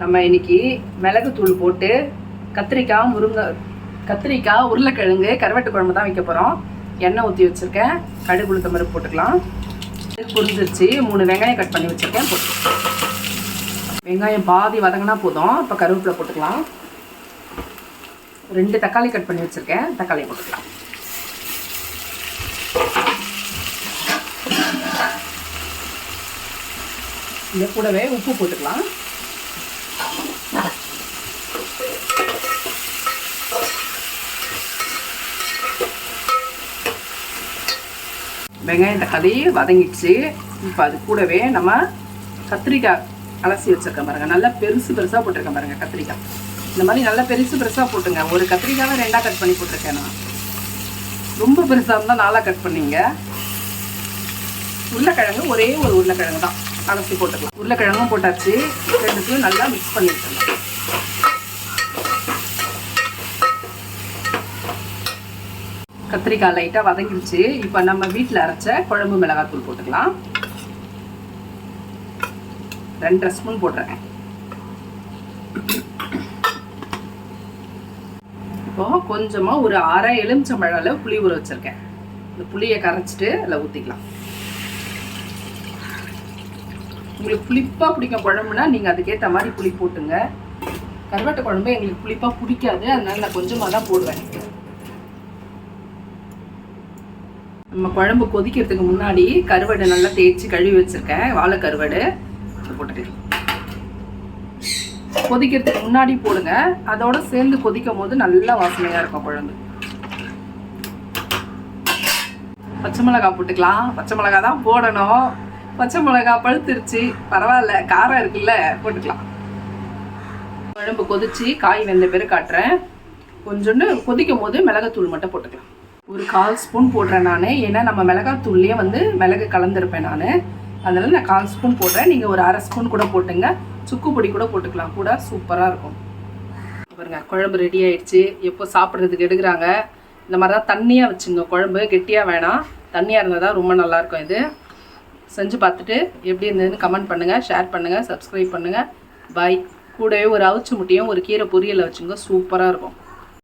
நம்ம இன்னைக்கு மிளகுத்தூள் போட்டு கத்திரிக்காய் முருங்கை கத்திரிக்காய் உருளைக்கிழங்கு கருவட்டு குழம்பு தான் வைக்க போகிறோம் எண்ணெய் ஊற்றி வச்சுருக்கேன். கடுகு உளுத்த மாதிரி போட்டுக்கலாம். புரிஞ்சிருச்சு. மூணு வெங்காயம் கட் பண்ணி வச்சுருக்கேன். போட்டு. வெங்காயம் பாதி வதங்கினா போதும். இப்போ கருவேப்பிலை போட்டுக்கலாம். ரெண்டு தக்காளி கட் பண்ணி வச்சுருக்கேன். தக்காளி போட்டுக்கலாம். இந்த கூடவே உப்பு போட்டுக்கலாம். வெங்காயம் தக்காளி வதங்கிடுச்சு. இப்போ அது கூடவே நம்ம கத்திரிக்காய் அலசி வச்சிருக்கேன் பாருங்க. நல்லா பெருசு பெருசாக போட்டிருக்கேன் பாருங்க கத்திரிக்காய். இந்த மாதிரி நல்லா பெருசு பெருசாக போட்டுங்க. ஒரு கத்திரிக்காவை ரெண்டாக கட் பண்ணி போட்டிருக்கேன் நான். ரொம்ப பெருசாக இருந்தால் நாளாக கட் பண்ணீங்க. உருளைக்கிழங்கு ஒரே ஒரு உருளைக்கிழங்கு தான். அலசி போட்டுக்கலாம். உருளைக்கிழங்கும் போட்டாச்சு. ரெண்டுத்தையும் நல்லா மிக்ஸ் பண்ணி கத்திரிக்காய் லைட்டாக வதங்கிடுச்சு இப்போ நம்ம வீட்டில் அரைச்ச குழம்பு மிளகாத்தூள் போட்டுக்கலாம். ரெண்டரை ஸ்பூன் போடுறேன் இப்போ கொஞ்சமாக ஒரு அரை எலுமிச்சம்பழம் அளவு புளி ஊற வச்சுருக்கேன். இந்த புளியை கரைச்சிட்டு அதில் ஊற்றிக்கலாம் உங்களுக்கு புளிப்பாக பிடிக்கும் குழம்புனா நீங்கள் அதுக்கேற்ற மாதிரி புளி போட்டுங்க. கருவாட்டு குழம்பு எங்களுக்கு புளிப்பாக பிடிக்காது. அதனால நான் கொஞ்சமாக தான் போடுவேன். நம்ம குழம்பு கொதிக்கிறதுக்கு முன்னாடி கருவாடு நல்லா தேய்ச்சி கழுவி வச்சுருக்கேன். வாழை கருவாடு போட்டுக்கலாம் கொதிக்கிறதுக்கு முன்னாடி போடுங்க. அதோட சேர்ந்து கொதிக்கும் போது நல்லா வாசனையாக இருக்கும் குழம்பு. பச்சை மிளகா போட்டுக்கலாம். பச்சை மிளகா தான் போடணும். பச்சை மிளகா பழுத்துருச்சு. பரவாயில்ல காரம் இருக்குல்ல போட்டுக்கலாம். குழம்பு கொதிச்சு காய் வெந்த பேர் காட்டுறேன். கொஞ்சோண்டு கொதிக்கும் போது மிளகாத்தூள் மட்டும் போட்டுக்கலாம். ஒரு கால் ஸ்பூன் போடுறேன் நான். ஏன்னா நம்ம மிளகாத்தூள்லேயே வந்து மிளகு கலந்துருப்பேன் நான். அதனால் நான் கால் ஸ்பூன் போடுறேன். நீங்கள் ஒரு அரை ஸ்பூன் கூட போட்டுங்க. சுக்கு பொடி கூட போட்டுக்கலாம். கூட சூப்பராக இருக்கும். பாருங்க குழம்பு ரெடி ஆயிடுச்சு. எப்போ சாப்பிட்றதுக்கு எடுக்கிறாங்க. இந்த மாதிரி தான் தண்ணியாக வச்சுங்க. குழம்பு கெட்டியாக வேணாம். தண்ணியாக இருந்தால் தான் ரொம்ப நல்லாயிருக்கும் இது. செஞ்சு பார்த்துட்டு எப்படி இருந்ததுன்னு கமெண்ட் பண்ணுங்கள் ஷேர் பண்ணுங்கள் சப்ஸ்கிரைப் பண்ணுங்கள் பாய் கூடவே ஒரு அவிச்சு முட்டையும் ஒரு கீரை பொரியலை வச்சுங்க. சூப்பராக இருக்கும்.